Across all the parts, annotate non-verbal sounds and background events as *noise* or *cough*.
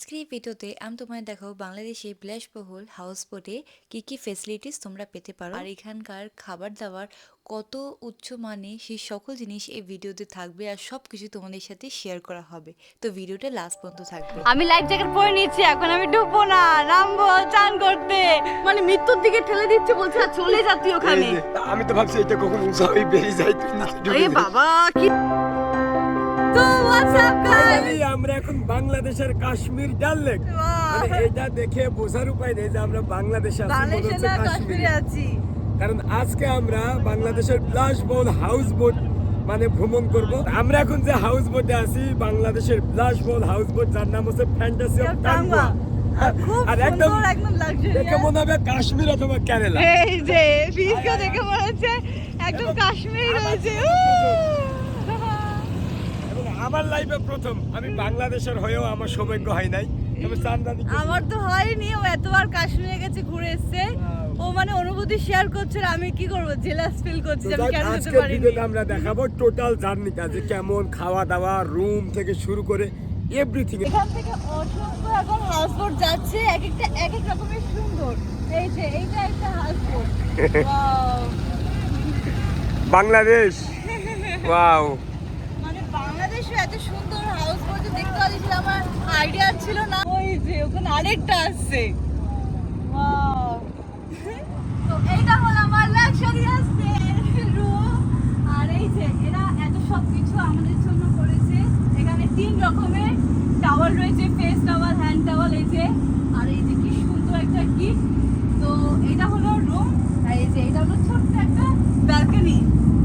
আজকের এই ভিডিওতে আমি তোমায় দেখাবো বাংলাদেশে বিলাসবহুল হাউস বোটে কী কী ফেসিলিটিস তোমরা পেতে পারো। আর এখানকার খাবার দাবার কত উচ্চ মানে সেই সকল জিনিস এই ভিডিওতে থাকবে আর সব কিছু তোমাদের সাথে শেয়ার করা হবে। তো ভিডিওটা লাস্ট পর্যন্ত থাকবে। আমি লাইফ জ্যাকেট পরে নিচ্ছি এখন আমি ডুববো না। নামবো চান করতে। মানে মৃত্যুর দিকে ঠেলে দিচ্ছে বলছে আর চলে যা তুই ওখানে। আমি তো ভাবছি এটা কখন উঁচা হয়ে বেরিয়ে যায় তুই যাবি। বাবা কি তো হোয়াটসঅ্যাপ গাইস আমরা এখন বাংলাদেশের কাশ্মীর ডাল লেক। মানে এটা দেখে বোঝার উপায় নেই যে আমরা বাংলাদেশে আছি বাংলাদেশে না কাশ্মীরে। কাশ্মীরে আছি। কারণ আজকে আমরা বাংলাদেশের প্লাস বোট হাউস বোট মানে ভ্রমণ করব। আমরা এখন যে হাউস বোটে আছি বাংলাদেশের প্লাস বোট হাউস বোট যার নাম হচ্ছে ফ্যান্টাসি অফ টাঙ্গুয়া আর একদম দেখে মনে হবে কাশ্মীর অথবা কেরালা। এই যে দেখে মনে হচ্ছে একদম কাশ্মীর রয়েছে। আমার লাইফে প্রথম। আমি বাংলাদেশের হয়েও আমার সৌভাগ্য হয় নাই। আমার তো হয়নি ও এতবার কাশ্মীরে গেছে ঘুরে এসেছে। ও মানে অনুভূতি শেয়ার করছে আর আমি কি করব? জেলাস ফিল করছি আমি কেন আজকের পারিনি। আমরা দেখাবো টোটাল জার্নিটা যে কেমন খাওয়া দাওয়া রুম থেকে শুরু করে এভরিথিং এখান থেকে অসংখ্য এখন হাউস বোট যাচ্ছে এক একটা এক এক রকমের সুন্দর। এই যে এইটা একটা হাউস বোট *laughs* বাংলাদেশ। ওয়াও এত সুন্দর হাউস বোট দেখতে পাচ্ছি আমার আইডিয়া ছিল না। ওই যে ওখানে আরেকটা আসছে! তো এইটা হলো আমার লাক্সারিয়াস রুম আর এই যে এরা এত আমাদের জন্য করেছে। এখানে তিন রকমের টাওয়াল রয়েছে ফেস টাওয়াল হ্যান্ড টাওয়াল এই যে। আর এই যে কি সুন্দর একটা তো এটা হলো রুম এই যে এটা হলো ছোট্ট একটা ব্যালকনি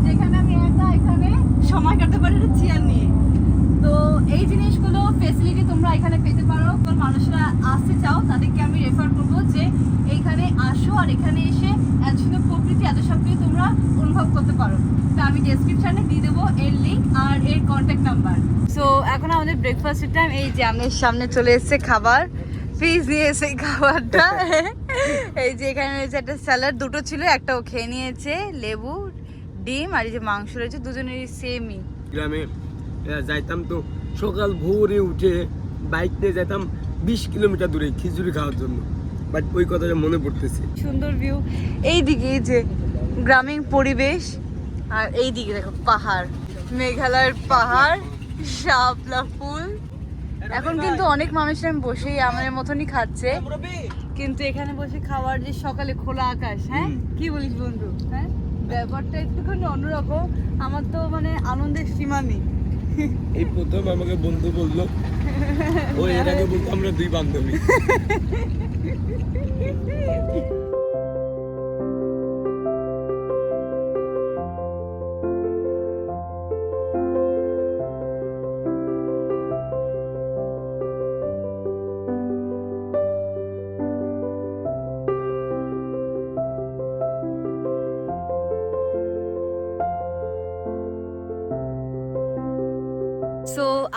যেখানে আমি এখানে সময় কাটাতে পারি চেয়ার নিয়ে এই জিনিসগুলো ফেসিলিটি তোমরা এখানে পেতে পারো। কোন মানুষরা আসতে চাও তাদেরকে আমি রেফার করব যে এইখানে আসো আর এখানে এসে এত সুন্দর প্রকৃতি এত সব কিছু তোমরা অনুভব করতে পারো। তো আমি ডেসক্রিপশনে দিয়ে দেবো এর লিঙ্ক আর এর কন্ট্যাক্ট নাম্বার সো এখন আমাদের ব্রেকফাস্টের টাইম এই যে আমাদের সামনে চলে এসেছে খাবার। ফিস দিয়ে এসে এই খাবারটা। *laughs* এই যে এখানে রয়েছে একটা স্যালাড দুটো ছিল একটা ও খেয়ে নিয়েছে লেবু ডিম আর এই যে মাংস রয়েছে দুজনেরই সেমই গ্রামে যাইতাম তো সকাল ভোরে উঠে বাইক নিয়ে যেতাম বিশ কিলোমিটার দূরে খিচুড়ি খাওয়ার জন্য। বাট ওই কথাটা মনে পড়তেছে। সুন্দর ভিউ এই দিকে যে গ্রামীণ পরিবেশ আর এই দিকে দেখো পাহাড়। মেঘালয়ের পাহাড় শাপলা ফুল। এখন কিন্তু অনেক মানুষ আমি বসেই আমাদের মতনই খাচ্ছে। কিন্তু এখানে বসে খাওয়ার যে সকালে খোলা আকাশ হ্যাঁ? কি বলিস বন্ধু হ্যাঁ? ব্যাপারটা একটুখানি অন্যরকম। আমার তো মানে আনন্দের সীমা নেই। এই প্রথম আমাকে বন্ধু বলল ও এর আগে বলতো আমরা দুই বান্ধবী।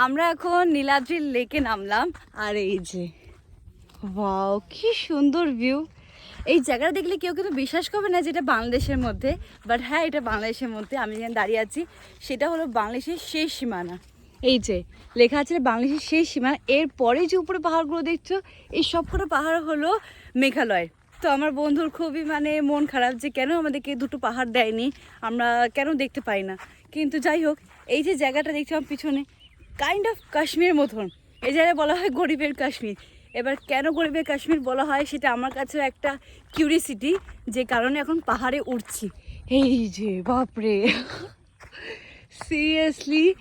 আমরা এখন নীলাদ্রির লেকে নামলাম, আর এই যে, ওয়াও, কি সুন্দর ভিউ এই জায়গাটা দেখলে কেউ কিন্তু বিশ্বাস করবে না যে এটা বাংলাদেশের মধ্যে বাট হ্যাঁ এটা বাংলাদেশের মধ্যে, আমি যেখানে দাঁড়িয়ে আছি, সেটা হলো বাংলাদেশের শেষ সীমানা। এই যে, লেখা আছে বাংলাদেশের শেষ সীমানা এরপরে যে উপরে পাহাড়গুলো দেখছ, এই সবকটা পাহাড় হলো মেঘালয়ের তো আমার বন্ধুর খুবই মানে মন খারাপ যে কেন আমাদেরকে দুটো পাহাড় দেয়নি, আমরা কেন দেখতে পাই না। কিন্তু যাই হোক, এই যে জায়গাটা দেখছিলাম পিছনে কাইন্ড অফ কাশ্মীর মতন। এই জায়গায় বলা হয় গরিবের কাশ্মীর। এবার কেন গরিবের কাশ্মীর বলা হয় সেটা আমার কাছেও একটা কিউরিসিটি যে কারণে এখন পাহাড়ে উঠছি এই যে, বাপরে। সিরিয়াসলি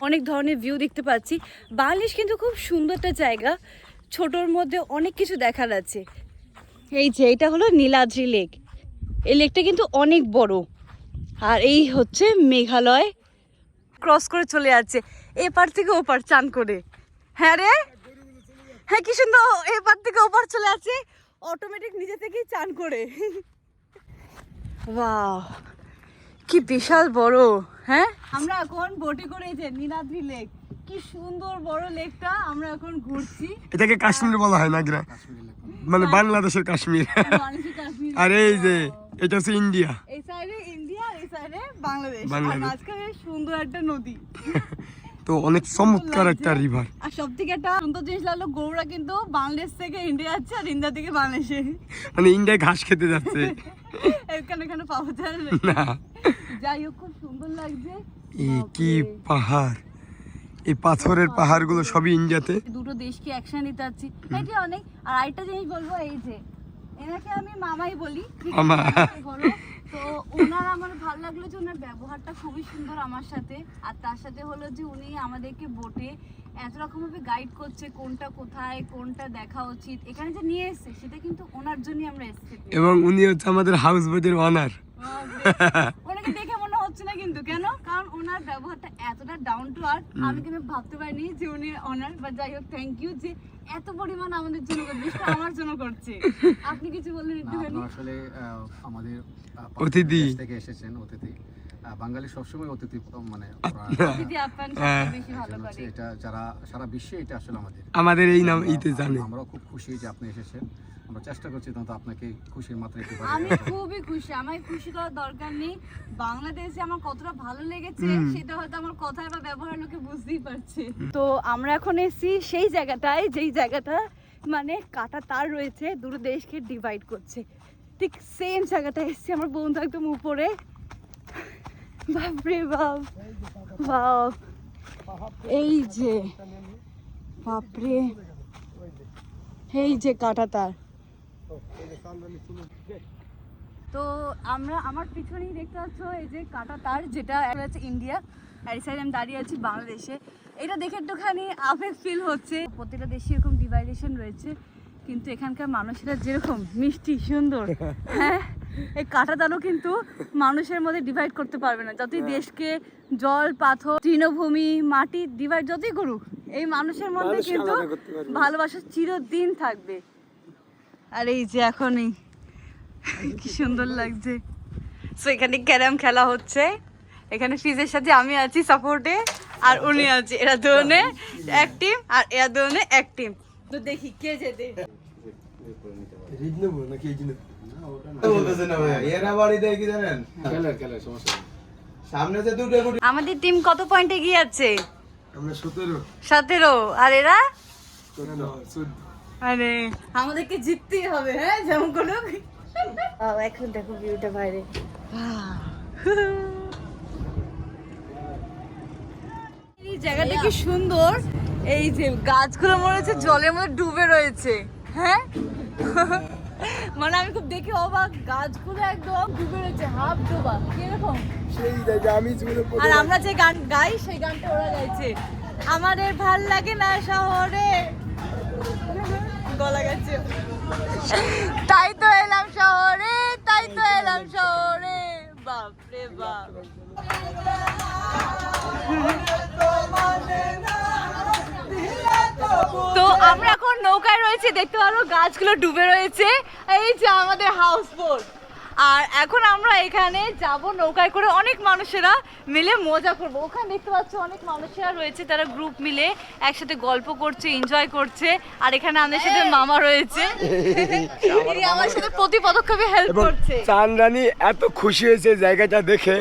অনেক ধরনের ভিউ দেখতে পাচ্ছি। বাংলাদেশ কিন্তু খুব সুন্দর একটা জায়গা। ছোটোর মধ্যে অনেক কিছু দেখার আছে। এই যে, এটা হলো নীলাদ্রি লেক। এই লেকটা কিন্তু অনেক বড়। আর এই হচ্ছে মেঘালয়। ক্রস করে চলে যাচ্ছে। এপার থেকে ওপার চান করে। হ্যাঁ রে? হ্যাঁ কি সুন্দর এপার থেকে ওপার চলে যাচ্ছে অটোমেটিক নিজে থেকেই চান করে। বাহ কি বিশাল বড় হ্যাঁ? আমরা এখন বোটে করে যে নীলাদ্রি লেক কি সুন্দর বড় লেকটা আমরা এখন ঘুরছি। এটাকে কাশ্মীর বলা হয় না গ্রা মানে বাংলাদেশের কাশ্মীর। আর এই যে এটা হচ্ছে ইন্ডিয়া। এই সাইডে ইন্ডিয়া এই সাইডে বাংলাদেশ। আর। মাঝখানে সুন্দর একটা নদী। *laughs* তো অনেক চমৎকার একটা রিভার আর সব থেকে একটা সুন্দর জিনিস লাগল গরুরা কিন্তু বাংলাদেশ থেকে ইন্ডিয়া যাচ্ছে আর ইন্ডিয়া থেকে বাংলাদেশে। মানে ইন্ডিয়ায় ঘাস খেতে যাচ্ছে। *laughs* এখানে এখানে পাওয়া যায় না। না। যাই হোক খুব সুন্দর লাগছে। এই কি পাহাড়। এই পাথরের পাহাড়গুলো সবই ইন্ডিয়াতে। দুটো দেশকে একসাথে নিতে যাচ্ছি। এটি অনেক আর আরেকটা জিনিস বলব এই যে এনাকে আমি মামাই বলি মামা। তো ওনার আমার ভালো লাগল যে ওনার ব্যবহারটা খুবই সুন্দর আমার সাথে। আর তার সাথে হলো যে উনি আমাদেরকে বোটে এত রকম ভাবে গাইড করছে কোনটা কোথায় কোনটা দেখা উচিত। এখানে যে নিয়ে এসেছে সেটা কিন্তু ওনার জন্যই আমরা এসেছি। এবং উনি হচ্ছে আমাদের হাউস বোটের ওনার ওনাকে দেখে মনে হচ্ছে না কিন্তু কেন কারণ ওনার ব্যবহারটা এতটা ডাউন টু আর্থ আমি কিন্তু ভাবতে পারিনি যে উনি অনার বা যাই হোক থ্যাংক ইউ যে এত পরিমাণ আমাদের জন্য করছে আমার জন্য করছে। *laughs* আপনি কিছু বললেন না, একটুখানি আসলে আমাদের অতিথি। থেকে এসেছেন অতিথি। বাঙালি সবসময় অতিথি মানে হ্যাঁ। করে এটা যারা সারা বিশ্বে এটা আসলে আমাদের। আমাদের এই নাম আমরা- ইতে জানে। আমরাও খুব খুশি যে আপনি এসেছেন। আমরা চেষ্টা করছি তো আপনাকে খুশির মাত্রা একটু আমি খুবই খুশি আমায় খুশি করার দরকার নেই। বাংলাদেশে আমার কতটা ভালো লেগেছে সেটা হয়তো আমার কথায় বা ব্যবহার লোকে বুঝতেই পারছে। তো আমরা এখন এসেছি সেই জায়গাটায় যেই জায়গাটা মানে কাটা তার রয়েছে দুটো দেশকে ডিভাইড করছে। ঠিক সেম জায়গাটায় এসেছি আমার বন্ধু একদম উপরে। বাপরে বাপ বাপ। এই যে বাপরে। এই যে কাটা তার। তো আমরা আমার পিছনেই দেখতে পাচ্ছ এই যে কাটা তার যেটা হচ্ছে ইন্ডিয়া। আর এই সাইডে আমি দাঁড়িয়ে আছি বাংলাদেশে। এটা দেখে একটুখানি আবেগ ফিল হচ্ছে। প্রত্যেকটা দেশে এরকম ডিভাইডেশন রয়েছে কিন্তু এখানকার মানুষেরা যেরকম মিষ্টি সুন্দর *laughs* হ্যাঁ এই কাটা তারও কিন্তু মানুষের মধ্যে ডিভাইড করতে পারবে না। যতই দেশকে জল পাথর তৃণভূমি মাটি ডিভাইড যতই করুক এই মানুষের মধ্যে কিন্তু। ভালোবাসা চিরদিন থাকবে। আর এই যে এখনই কি সুন্দর লাগছে। সো এখানে ক্যারাম খেলা হচ্ছে। এখানে ফিজের সাথে আমি আছি সাপোর্টে আর উনি আছে এরা দুজনে এক টিম আর এরা দুজনে এক টিম তো দেখি কে যে আমাদের টিম কত পয়েন্টে গিয়ে আছে আমরা সতেরো। আর এরা? আরে আমাদেরকে জিততেই হবে হ্যাঁ যেমন কোনো এখন দেখো ভিউটা বাইরে। এই জায়গাটা কি সুন্দর। এই যে গাছগুলো মনে হচ্ছে জলের মধ্যে ডুবে রয়েছে হ্যাঁ? মানে আমি খুব দেখে অবাক গাছগুলো একদম ডুবে রয়েছে হাফ ডোবা কীরকম? আর আমরা যে গান গাই সেই গানটা ওরা গাইছে। আমাদের ভালো লাগে না শহরে। তাই তো এলাম শহরে, তাই তো এলাম শহরে। বাপরে বাপ। তো আমরা এখন নৌকায় রয়েছে, দেখতে পারো গাছগুলো ডুবে রয়েছে। এই যে আমাদের হাউস বোট আর এখন আমরা এখানে যাব নৌকায় করে অনেক মানুষেরা মিলে মজা করব। ওখানে দেখতে পাচ্ছ অনেক মানুষেরা রয়েছে তারা গ্রুপ মিলে একসাথে গল্প করছে এনজয় করছে। আর এখানে আমাদের সাথে মামা রয়েছে। *laughs* আমার সাথে প্রতি পদক্ষেপে হেল্প করছে। চান রানী এত খুশি হয়েছে জায়গাটা দেখে।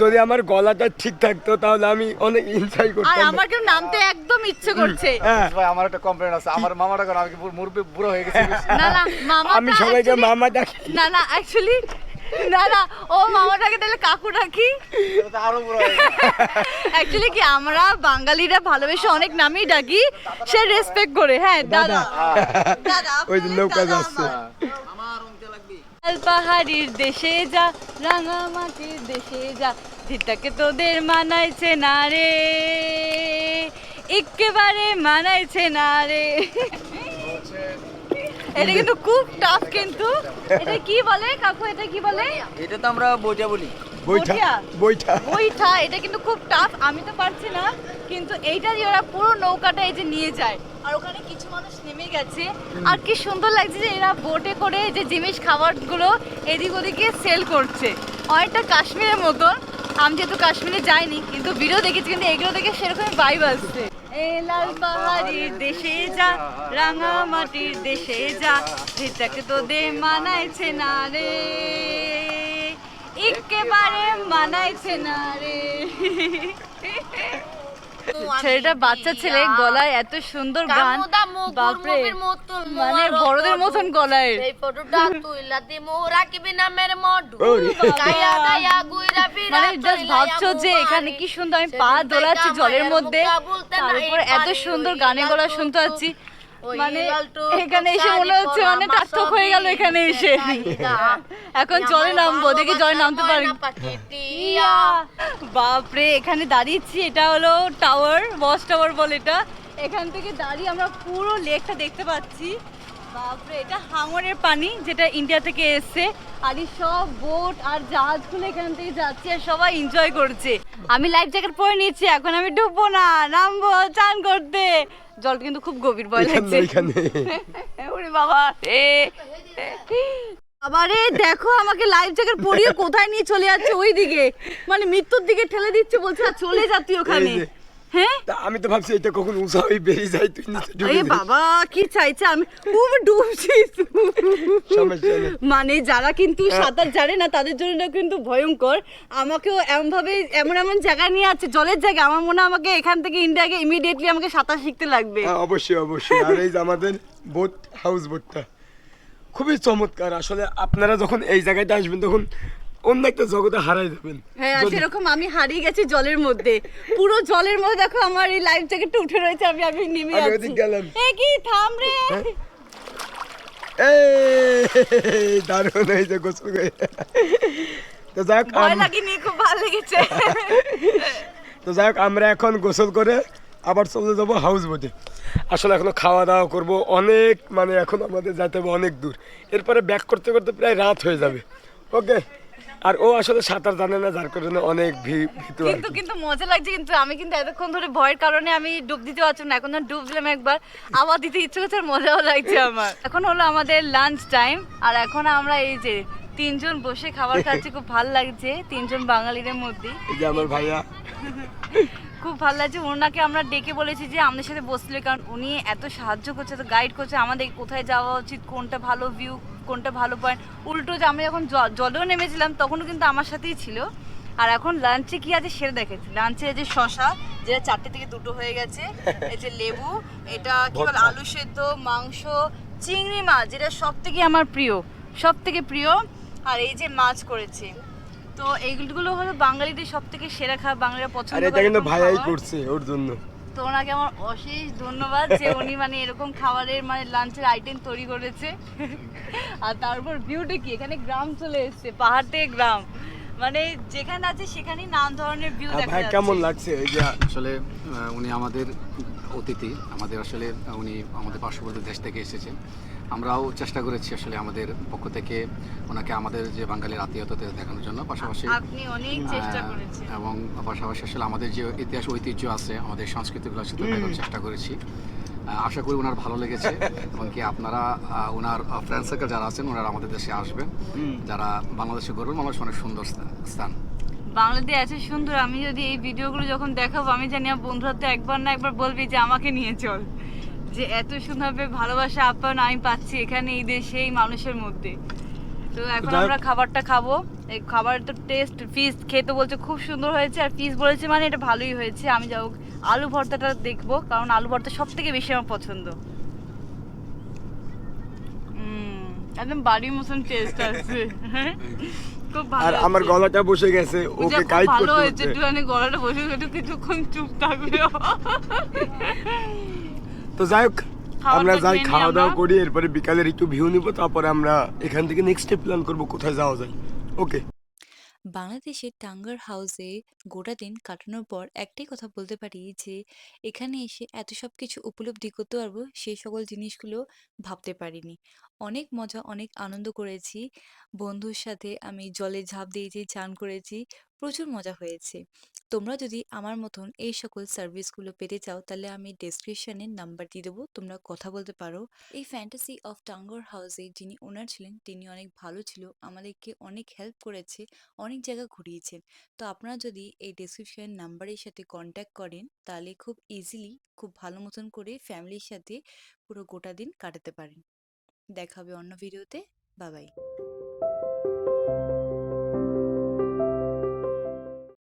যদি আমার গলাটা ঠিক থাকতো তাহলে আমি অনেক এনজয় আর করতাম আমার কেউ নামতে একদম ইচ্ছে করছে। হ্যাঁ। ভাই আমার একটা কমপ্লেন আছে। আমার মামাটা কেন? আমি কি মুরব্বী বুড়ো হয়ে গেছি? না না মামা আমি সবাইকে মামা ডাকি। না না অ্যাকচুয়ালি না না ও মামাটাকে তাহলে কাকু ডাকি। আরও বুড়ো হয়ে গেছে। অ্যাকচুয়ালি কি আমরা বাঙালিরা ভালোবেসে অনেক নামই ডাকি। সে রেসপেক্ট করে। হ্যাঁ দাদা। দাদা। ওই যে আপনার নৌকা দাদা যাচ্ছে। আমার। লাল পাহাড়ির দেশে যা, রাঙা মাটির দেশে যা দিদাকে তোদের মানাইছে না রে। একেবারে মানাইছে না রে। এটা কিন্তু খুব টাফ কিন্তু। এটা কি বলে কাকু? এটা কি বলে? এটা তো আমরা বোঝা বলি। বইটা। এটা কিন্তু খুব টাফ আমি তো পারছি না। কিন্তু এইটা দিয়ে ওরা পুরো নৌকাটা এই যে নিয়ে যায়। আর ওখানে কিছু মানুষ নেমে গেছে। আর কি সুন্দর লাগছে যে এরা বোটে করে যে জিনিস খাবারগুলো এদিক ওদিকে সেল করছে। অনেকটা কাশ্মীরের মতন। আমি যেহেতু কাশ্মীরে যাইনি কিন্তু ভিডিও দেখেছি কিন্তু এগুলো দেখে সেরকমই ভাইব আসছে। এ লাল পাহাড়ির দেশে যা রাঙা মাটির দেশে যা সেটাকে দে মানাইছে না রে। একেবারে মানাইছে না রে। ছেলেটা বাচ্চা ছেলে গলায় এত সুন্দর গান বাপরে। মানে বড়দের মতন গলায়। এই ফটোটা তুইলা দি মোরা কি বিনা মেরে মডু। গায়া গায়া গুইরা ফিরা মানে জাস্ট ভাবছ যে এখানে কি সুন্দর আমি পা দোলাচ্ছি জলের মধ্যে তারপর এত সুন্দর গানে গলা শুনতে পাচ্ছি। মানে এখানে এসে মনে হচ্ছে মানে টাকটক হয়ে গেল এখানে এসে। *laughs* এখন জলে নামবো দেখি জলে নামতে পারি বাপরে এখানে দাঁড়িয়েছি এটা হলো টাওয়ার ওয়াচ টাওয়ার বলে এটা। এখান থেকে দাঁড়িয়ে আমরা পুরো লেকটা দেখতে পাচ্ছি। বাপরে এটা হাঙরের পানি যেটা ইন্ডিয়া থেকে এসছে। আর এই সব বোট আর জাহাজগুলো এখান থেকে যাচ্ছে আর সবাই এনজয় করছে। আমি লাইফ জ্যাকেট পরে নিয়েছি এখন আমি ডুববো না নামবো চান করতে। জলটা কিন্তু খুব গভীর ভয় লাগছে। এখানে। *laughs* ওরে বাবা এ আবারে দেখো আমাকে লাইফ জ্যাকেট পরিয়ে কোথায় নিয়ে চলে যাচ্ছে ওই দিকে মানে মৃত্যুর দিকে ঠেলে দিচ্ছে বলছে চলে যা তুই ওখানে। হ্যাঁ? আমি তো ভাবছি এটা কখন উঁচা হয়ে বেরিয়ে যায় তুই নিচে ডুবে আরে বাবা কি চাইছে? আমি খুব ডুবছি। মানে যারা কিন্তু সাঁতার জানে না তাদের জন্য কিন্তু ভয়ঙ্কর। আমাকেও এমন ভাবে এমন এমন জায়গা নিয়ে আছে জলের জায়গা। আমার মনে হয় আমাকে এখান থেকে ইন্ডিয়াকে ইমিডিয়েটলি আমাকে সাঁতার শিখতে লাগবে। হ্যাঁ, অবশ্যই অবশ্যই। আর এই আমাদের বোট হাউস বোটটা খুবই চমৎকার। আসলে আপনারা যখন এই জায়গাটা আসবেন তখন অন্য একটা জগতে হারাই যাবেন। হ্যাঁ সেরকম আমি হারিয়ে গেছি জলের মধ্যে। পুরো জলের মধ্যে দেখো আমার এই লাইফ জ্যাকেটটা উঠে রয়েছে আমি আমি নেমে ওদিক গেলাম। এ কি থাম রে! এই দারুণ হয়েছে গোসল করে। তো যাক ভয় লাগেনি খুব ভালো লেগেছে। *laughs* তো যাই হোক আমরা এখন গোসল করে আবার চলে যাব হাউস বোটে আসলে এখনও খাওয়া দাওয়া করব অনেক মানে এখন আমাদের যেতে হবে অনেক দূর। এরপরে ব্যাক করতে করতে প্রায় রাত হয়ে যাবে। ওকে আর ও আসলে সাঁতার জানে না যার কারণে অনেক ভীতু কিন্তু কিন্তু মজা লাগছে কিন্তু আমি কিন্তু এতক্ষণ ধরে ভয়ের কারণে আমি ডুব দিতে পারছি না। এখন ডুব দিলাম একবার আবার দিতে ইচ্ছে করছে আর মজাও লাগছে আমার। এখন হলো আমাদের লাঞ্চ টাইম আর এখন আমরা এই যে তিনজন বসে খাবার *laughs* খাচ্ছি খুব ভালো লাগছে তিনজন বাঙালিদের মধ্যে যে আমার ভাইয়া। খুব ভালো লাগছে ওনাকে আমরা ডেকে বলেছি যে আমাদের সাথে বসলে কারণ উনি এত সাহায্য করছে এত গাইড করছে আমাদের কোথায় যাওয়া উচিত কোনটা ভালো ভিউ কোনটা ভালো পয়েন্ট উল্টো যে আমি যখন জলেও নেমেছিলাম তখনও কিন্তু আমার সাথেই ছিল। আর এখন লাঞ্চে কি আছে সেটা দেখেছি লাঞ্চে যে শশা যেটা চারটে থেকে দুটো হয়ে গেছে এই যে লেবু এটা কি বলে। আলু সেদ্ধ মাংস চিংড়ি মাছ যেটা সব থেকে আমার প্রিয় সব থেকে প্রিয়। আর এই যে মাছ করেছে। তো এইগুলো হলো বাঙালিদের সব থেকে সেরা খাবার বাঙালিরা পছন্দ এটা করে কিন্তু ভাইয়াই করছে ওর জন্য। তো ওনাকে আমার অশেষ ধন্যবাদ যে *laughs* উনি মানে এরকম খাবারের মানে লাঞ্চের আইটেম তৈরি করেছে। *laughs* আর তারপর ভিউটা কি? এখানে গ্রাম চলে এসছে পাহাড় থেকে গ্রাম। মানে যেখানে আছে সেখানেই নানান ধরনের ভিউ আর দেখা যাচ্ছে। কেমন লাগছে? এই যে আসলে উনি আমাদের অতিথি আমাদের আসলে উনি আমাদের পার্শ্ববর্তী দেশ থেকে এসেছেন। আমরাও চেষ্টা করেছি আসলে আমাদের পক্ষ থেকে ওনাকে আমাদের যে বাঙালির আত্মীয়তা দেখানোর জন্য। পাশাপাশি আপনি অনেক চেষ্টা করেছেন। এবং পাশাপাশি আসলে আমাদের যে ইতিহাস ঐতিহ্য আছে আমাদের সংস্কৃতিগুলোর সাথে দেখার চেষ্টা করেছি। আশা করি ওনার ভালো লেগেছে *laughs* এবং কি আপনারা ওনার ফ্রেন্ড সার্কেল যারা আছেন ওনারা আমাদের দেশে আসবেন। যারা বাংলাদেশে গর্বের মানুষ অনেক সুন্দর স্থান- বাংলাদেশ এত সুন্দর আমি যদি এই ভিডিওগুলো যখন দেখাবো আমি জানি আমার বন্ধুরা তো একবার না একবার বলবি যে আমাকে নিয়ে চল। যে এত সুন্দরভাবে ভালোবাসা আপ্যায়ন আমি পাচ্ছি এখানে এই দেশে এই মানুষের মধ্যে। তো এখন আমরা খাবারটা খাব। এই খাবারের তো টেস্ট ফিস খেতে বলছে খুব সুন্দর হয়েছে। আর ফিস বলেছে মানে এটা ভালোই হয়েছে। আমি যাও আলু ভর্তাটা দেখব কারণ আলু ভর্তা সব থেকে বেশি আমার পছন্দ। একদম বাড়ির মতন টেস্ট আছে। খুব ভালো আর আমার গলাটা বসে গেছে ওকে গাইড ভালো করতে হয়েছে হচ্ছে। একটুখানি গলাটা বসে একটু কিছুক্ষণ চুপ থাকবে। *laughs* তো যাই হোক আমরা যাই খাওয়া দাওয়া। করি এরপরে বিকালের একটু ভিউ নিব তারপরে আমরা এখান থেকে নেক্সট প্ল্যান করব কোথায় যাওয়া যায়। ওকে বাংলাদেশের টাঙ্গার হাউসে গোটা দিন কাটানোর পর একটাই কথা বলতে পারি যে এখানে এসে এত সব কিছু উপলব্ধি করতে পারব সেই সকল জিনিসগুলো ভাবতে পারিনি। অনেক মজা অনেক আনন্দ করেছি। বন্ধুর সাথে আমি জলে ঝাঁপ দিয়েছি চান করেছি প্রচুর মজা হয়েছে। তোমরা যদি আমার মতন এই সকল সার্ভিসগুলো পেতে চাও, তাহলে আমি ডেসক্রিপশনে নাম্বার দিয়ে দেবো, তোমরা কথা বলতে পারো। এই ফ্যান্টাসি অফ টাঙ্গর হাউসে যিনি ওনার ছিলেন, তিনি অনেক ভালো ছিল, আমাদেরকে অনেক হেল্প করেছে, অনেক জায়গা ঘুরিয়েছেন তো আপনারা যদি এই ডেসক্রিপশন নাম্বারের সাথে কন্ট্যাক্ট করেন, তাহলে খুব ইজিলি খুব ভালো মতন করে ফ্যামিলির সাথে পুরো গোটা দিন কাটাতে পারেন। দেখা হবে অন্য ভিডিওতে বাবাই